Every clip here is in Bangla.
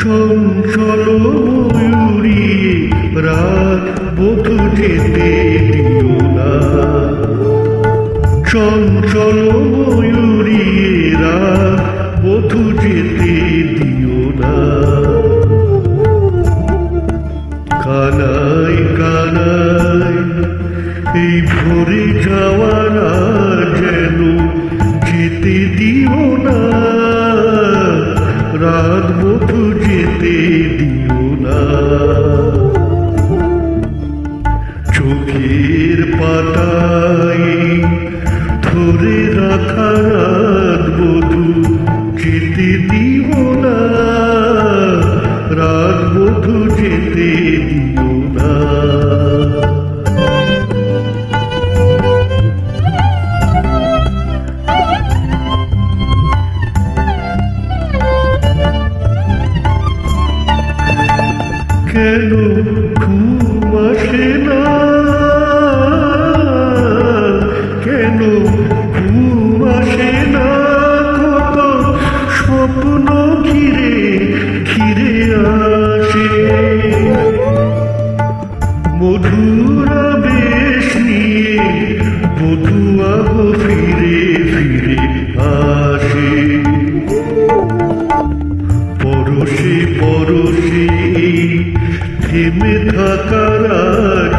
চঞ্চল ময়ূরী রাত বধু যেতে দিও না। চঞ্চল ময়ূরী কানাই কানাই, এই ভরে যাওয়ার আর যেন যেতে দিও না। রাত বধু যেতে দিও না। চোখের পাতায় ধরে রাখা রাত বধু যেতে কেন ঘুম আসে না? কেন ঘুম আসে না? কত স্বপ্ন ঘিরে ঘিরে আসে। মধুরা বেশ নিয়ে বধুয়া ফিরে ফিরে আসে। পরশে পরশে থেমে থাকার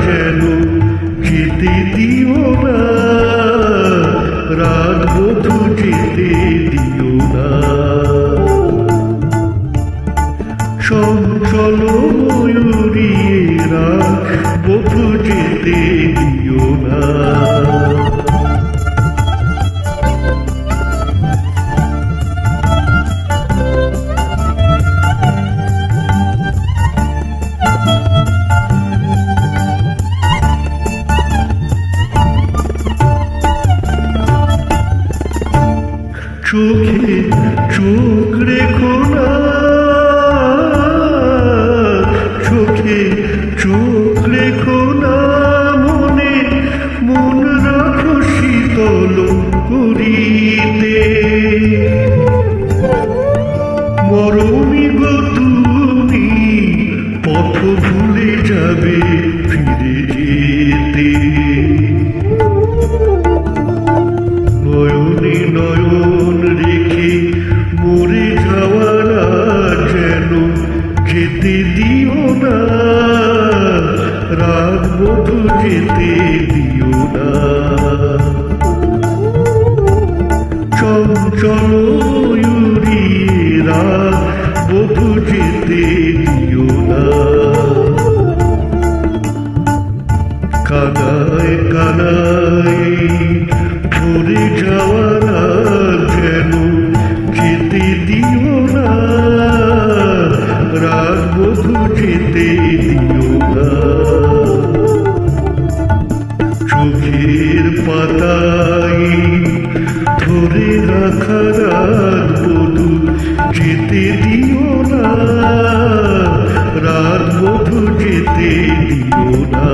যেন যেতে দিও না? রাত বধু যেতে দিও না। চঞ্চল ময়ূরী রাত বধু যেতে দিও না। চোখে চোখ রেখো না। চোখে চোখ রেখো না মনে। মন রাখো শীতল করিতে। মরমি গো তুমি, পথ ভুলে যাবে ফিরে যেতে। নয়নে নয়ন যেতে দিও না। চঞ্চল দিও না। কানায় কানায় যেতে দিও না। রাত বধু যেতে দিও না।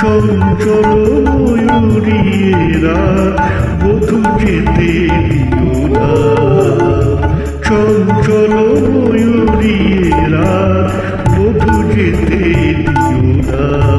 চঞ্চল ময়ূরীরা বধু যেতে দিও না। চঞ্চল ময়ূরীরা বধু যেতে দিও না।